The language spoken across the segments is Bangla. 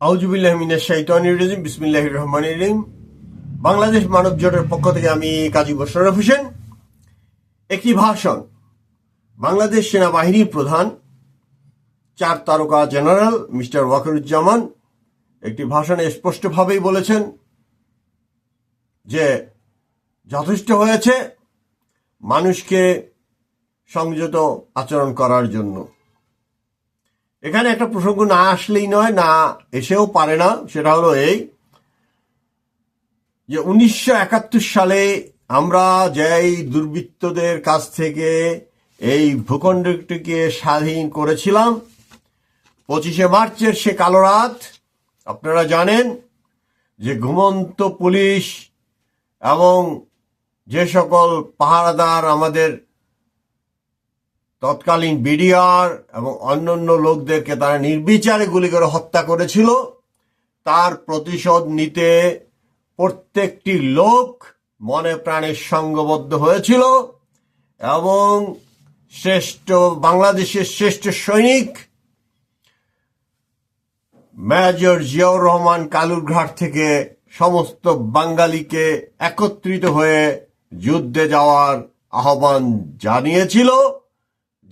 আউজুবিল্লাহমিনের শাইতানির রাজিম, বিসমিল্লাহির রহমানির রহিম। বাংলাদেশ মানব জোটের পক্ষ থেকে আমি কাজী মোশাররফ হোসেন। একটি ভাষণ, বাংলাদেশ সেনাবাহিনীর প্রধান, চার তারকা জেনারেল মিস্টার ওয়াকিরুজ্জামান, একটি ভাষণে স্পষ্টভাবেই বলেছেন যে যথেষ্ট হয়েছে মানুষকে সংযত আচরণ করার জন্য। এখানে একটা প্রসঙ্গ না আসলেই নয়, না এসেও পারে না, সেটা হলো এই যে উনিশশো একাত্তর সালে আমরা যেই দুর্বৃত্তদের কাছ থেকে এই ভূখণ্ডটিকে স্বাধীন করেছিলাম, পঁচিশে মার্চের সে কালো রাত, আপনারা জানেন যে ঘুমন্ত পুলিশ এবং যে সকল পাহারাদার আমাদের তৎকালীন বিডিআর এবং অন্যান্য লোকদেরকে তারা নির্বিচারে গুলি করে হত্যা করেছিল। তার প্রতিশোধ নিতে প্রত্যেকটি লোক মনে প্রাণে সঙ্গবদ্ধ হয়েছিল এবং শ্রেষ্ঠ, বাংলাদেশের শ্রেষ্ঠ সৈনিক মেজর জিয়াউর রহমান কালুরঘাট থেকে সমস্ত বাঙালিকে একত্রিত হয়ে যুদ্ধে যাওয়ার আহ্বান জানিয়েছিল।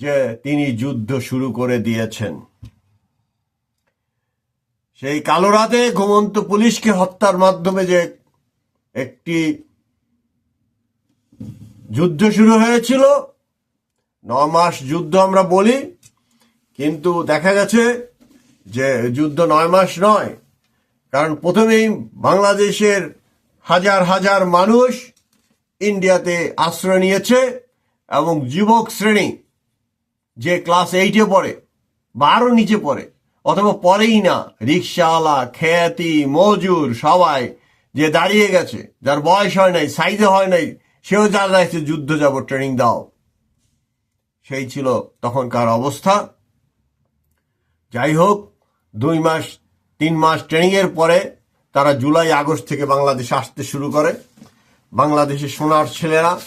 যে তিনি যুদ্ধ শুরু করে দিয়েছেন। সেই কালো রাতে ঘুমন্ত পুলিশকে হত্যার মাধ্যমে যে একটি যুদ্ধ শুরু হয়েছিল, ন মাস যুদ্ধ আমরা বলি, কিন্তু দেখা গেছে যে যুদ্ধ নয় মাস নয়, কারণ প্রথমেই বাংলাদেশের হাজার হাজার মানুষ ইন্ডিয়াতে আশ্রয় নিয়েছে এবং যুবক শ্রেণি যে ক্লাস এইটে পড়ে বা আরও নিচে পড়ে, অথবা পড়েই না রিক্সাওয়ালা খ্যাতি, মজুর সবাই যে দাঁড়িয়ে গেছে, যার বয়স হয় নাই সাইজে হয় নাই, সেও যা যাচ্ছে যুদ্ধ যাব ট্রেনিং দাও। সেই ছিল তখনকার অবস্থা। যাই হোক দুই মাস, তিন মাস ট্রেনিং এর পরে তারা জুলাই, আগস্ট থেকে বাংলাদেশে আসতে শুরু করে। বাংলাদেশের সোনার ছেলেরা,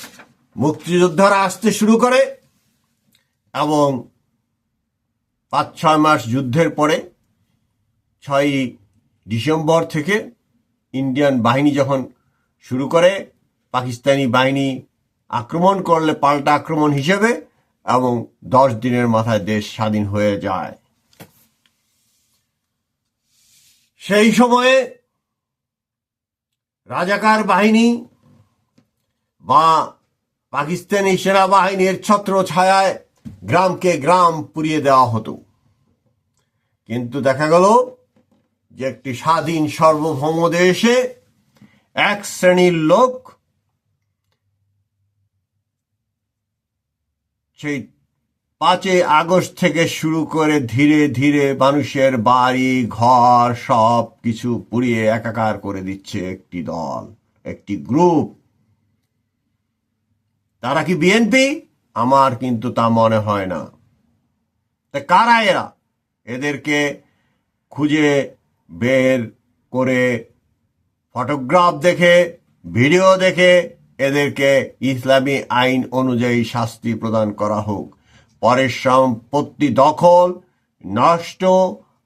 মুক্তিযোদ্ধারা আসতে শুরু করে। এবং পাঁচ ছয় মাস যুদ্ধের পরে, ছয়ই ডিসেম্বর থেকে ইন্ডিয়ান বাহিনী যখন শুরু করে, পাকিস্তানি বাহিনী আক্রমণ করলে পাল্টা আক্রমণ হিসেবে এবং দশ দিনের মাথায় দেশ স্বাধীন হয়ে যায়। সেই সময়ে রাজাকার বাহিনী বা পাকিস্তানি সেনাবাহিনীর ছত্র ছায়ায় গ্রামকে গ্রাম পুড়িয়ে দেওয়া হতো। কিন্তু দেখা গেল যে একটি স্বাধীন সার্বভৌম দেশে এক শ্রেণির লোক সেই পাঁচই আগস্ট থেকে শুরু করে ধীরে ধীরে মানুষের বাড়ি, ঘর সব কিছু পুড়িয়ে একাকার করে দিচ্ছে একটি দল, একটি গ্রুপ। তারা কি বিএনপি? আমার কিন্তু তা মনে হয় না। তা কারা এরা? এদেরকে খুঁজে বের করে ফটোগ্রাফ দেখে, ভিডিও দেখে এদেরকে ইসলামী আইন অনুযায়ী শাস্তি প্রদান করা হোক। পরের সম্পত্তি দখল, নষ্ট,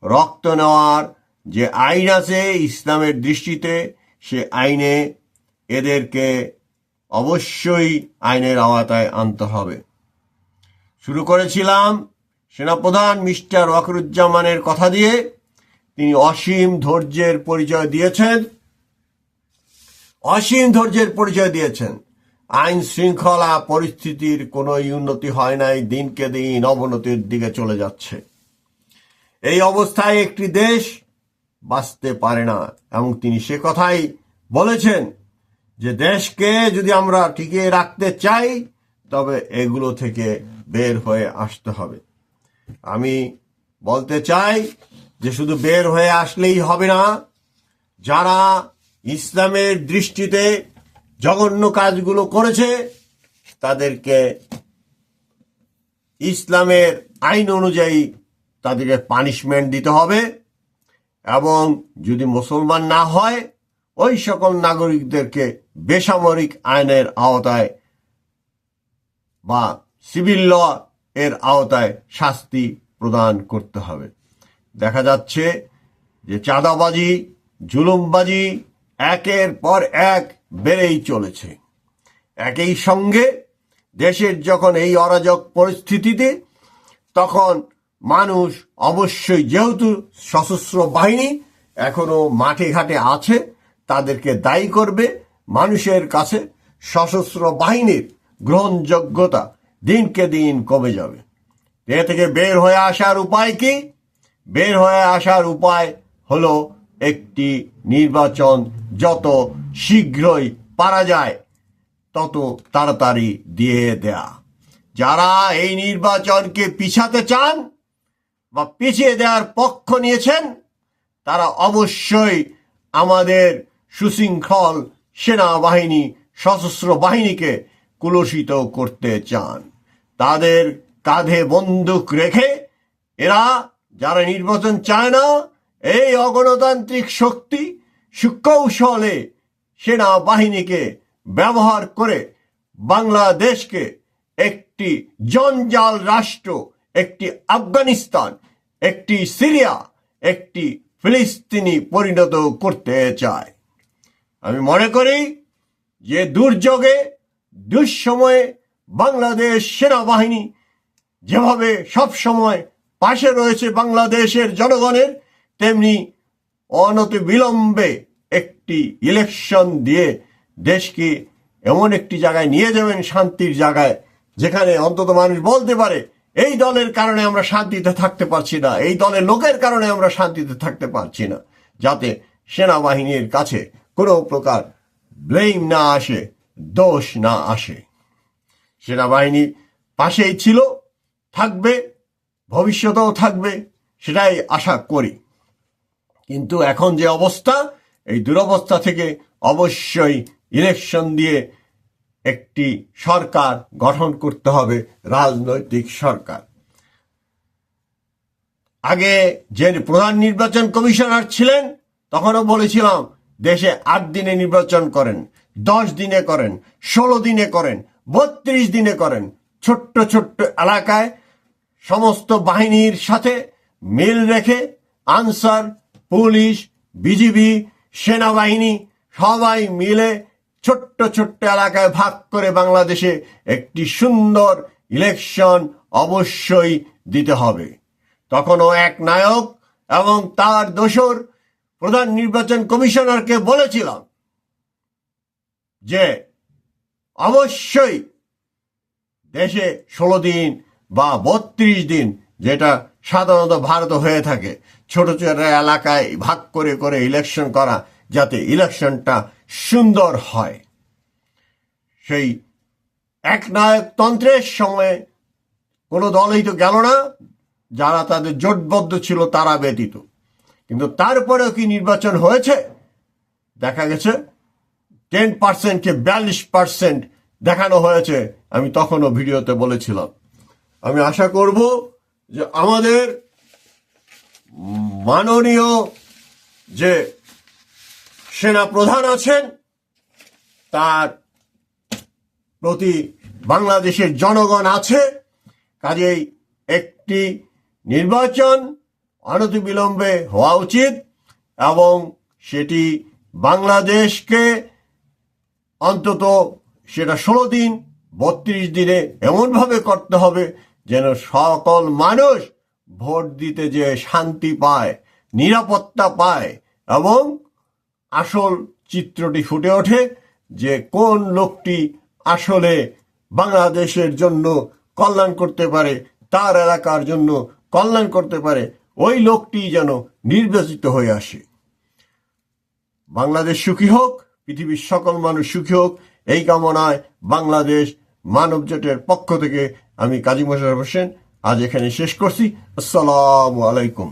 রক্ত নেওয়ার যে আইন আছে ইসলামের দৃষ্টিতে, সে আইনে এদেরকে অবশ্যই আইনের আওতায় আনতে হবে। শুরু করেছিলাম সেনাপ্রধান মিস্টার ওয়াকরুজ্জামানের কথা দিয়ে। তিনি অসীম ধৈর্যের পরিচয় দিয়েছেন। অসীম ধৈর্যের পরিচয় দিয়েছেন। আইন শৃঙ্খলা পরিস্থিতির কোনো উন্নতি হয় নাই, দিনকে দিন অবনতির দিকে চলে যাচ্ছে। এই অবস্থায় একটি দেশ বাঁচতে পারে না, এবং তিনি সে কথাই বলেছেন। যে দেশকে যদি আমরা টিকিয়ে রাখতে চাই, তবে এগুলো থেকে বের হয়ে আসতে হবে। আমি বলতে চাই যে শুধু বের হয়ে আসলেই হবে না, যারা ইসলামের দৃষ্টিতে জঘন্য কাজগুলো করেছে, তাদেরকে ইসলামের আইন অনুযায়ী তাদেরকে পানিশমেন্ট দিতে হবে এবং যদি মুসলমান না হয় ওই সকল নাগরিকদেরকে বেসামরিক আইনের আওতায় বা সিভিল ল এর আওতায় শাস্তি প্রদান করতে হবে। দেখা যাচ্ছে যে চাঁদাবাজি, জুলুমবাজি একের পর এক বেড়েই চলেছে। একই সঙ্গে দেশের যখন এই অরাজক পরিস্থিতিতে, তখন মানুষ অবশ্যই যেহেতু সশস্ত্র বাহিনী এখনও মাঠে ঘাটে আছে তাদেরকে দায়ী করবে মানুষের কাছে সশস্ত্র বাহিনীর গ্রহণযোগ্যতা দিনকে দিন কমে যাবে। এ থেকে বের হয়ে আসার উপায় কি? বের হয়ে আসার উপায় হলো একটি নির্বাচন যত শীঘ্রই পারা যায়, তত তাড়াতাড়ি দিয়ে দেয়া। যারা এই নির্বাচনকে পিছাতে চান বা পিছিয়ে দেওয়ার পক্ষ নিয়েছেন, তারা অবশ্যই আমাদের সুশৃঙ্খল সেনাবাহিনী, সশস্ত্র বাহিনীকে কুলসিত করতে চান। তাদের কাঁধে বন্দুক রেখে এরা যারা নির্বাচন চায় না, এই অগণতান্ত্রিক শক্তি সুকৌশলে সেনাবাহিনীকে ব্যবহার করে বাংলাদেশকে একটি জঞ্জাল রাষ্ট্র, একটি আফগানিস্তান, একটি সিরিয়া, একটি ফিলিস্তিনি পরিণত করতে চায়। আমি মনে করি যে দুর্যোগে, দুঃসময়ে বাংলাদেশ সেনাবাহিনী যেভাবে সব সময় পাশে রয়েছে বাংলাদেশের জনগণের, তেমনি অনতি বিলম্বে একটি ইলেকশন দিয়ে দেশকে এমন একটি জায়গায় নিয়ে যাবেন, শান্তির জায়গায়, যেখানে অন্তত মানুষ বলতে পারে, এই দলের কারণে আমরা শান্তিতে থাকতে পারছি না, এই দলের লোকের কারণে আমরা শান্তিতে থাকতে পারছি না, যাতে সেনাবাহিনীর কাছে কোনো প্রকার ব্লেম না আসে, দোষ না আসে। সেনাবাহিনী পাশেই ছিল, থাকবে, ভবিষ্যতেও থাকবে, সেটাই আশা করি। কিন্তু এখন যে অবস্থা, এই দুরবস্থা থেকে অবশ্যই ইলেকশন দিয়ে একটি সরকার গঠন করতে হবে, রাজনৈতিক সরকার। আগে যে প্রধান নির্বাচন কমিশনার ছিলেন, তখনও বলেছিলাম দেশে আট দিনে নির্বাচন করেন, দশ দিনে করেন, ষোলো দিনে করেন, বত্রিশ দিনে করেন। ছোট্ট ছোট্ট এলাকায় সমস্ত বাহিনীর সাথে মিল রেখে আনসার, পুলিশ, বিজিবি, সেনাবাহিনী সবাই মিলে ছোট্ট ছোট্ট এলাকায় ভাগ করে বাংলাদেশে একটি সুন্দর ইলেকশন অবশ্যই দিতে হবে। তখনও এক নায়ক এবং তার দোসর প্রধান নির্বাচন কমিশনারকে বলেছিলাম যে অবশ্যই দেশে ষোলো দিন বা বত্রিশ দিন যেটা সাধারণত ভারত হয়ে থাকে, ছোট ছোট এলাকায় ভাগ করে করে ইলেকশন করা যাতে ইলেকশনটা সুন্দর হয়। সেই একনায়কতন্ত্রের সময়ে কোনো দলই তো গেল না, যারা তাদের জোটবদ্ধ ছিল তারা ব্যতীত। কিন্তু তারপরেও কি নির্বাচন হয়েছে? দেখা গেছে টেন পার্সেন্টকে বিয়াল্লিশ পার্সেন্ট দেখানো হয়েছে। আমি তখনও ভিডিওতে বলেছিলাম। আমি আশা করব যে আমাদের মাননীয় যে সেনা প্রধান আছেন, তার প্রতি বাংলাদেশের জনগণ আছে। কাজেই একটি নির্বাচন অনতিবিলম্বে হওয়া উচিত এবং সেটি বাংলাদেশকে অন্তত সেটা ষোলো দিন, বত্রিশ দিনে এমনভাবে করতে হবে যেন সকল মানুষ ভোট দিতে যে শান্তি পায়, নিরাপত্তা পায় এবং আসল চিত্রটি ফুটে ওঠে যে কোন লোকটি আসলে বাংলাদেশের জন্য কল্যাণ করতে পারে, তার এলাকার জন্য কল্যাণ করতে পারে ওই লোকটি যেন নির্বাচিত হয়ে আসে। বাংলাদেশ সুখী হোক, পৃথিবীর সকল মানুষ সুখী হোক, এই কামনায় বাংলাদেশ মানব জোটের পক্ষ থেকে আমি কাজী মোশারফ হোসেন আজ এখানে শেষ করছি। আসসালামু আলাইকুম।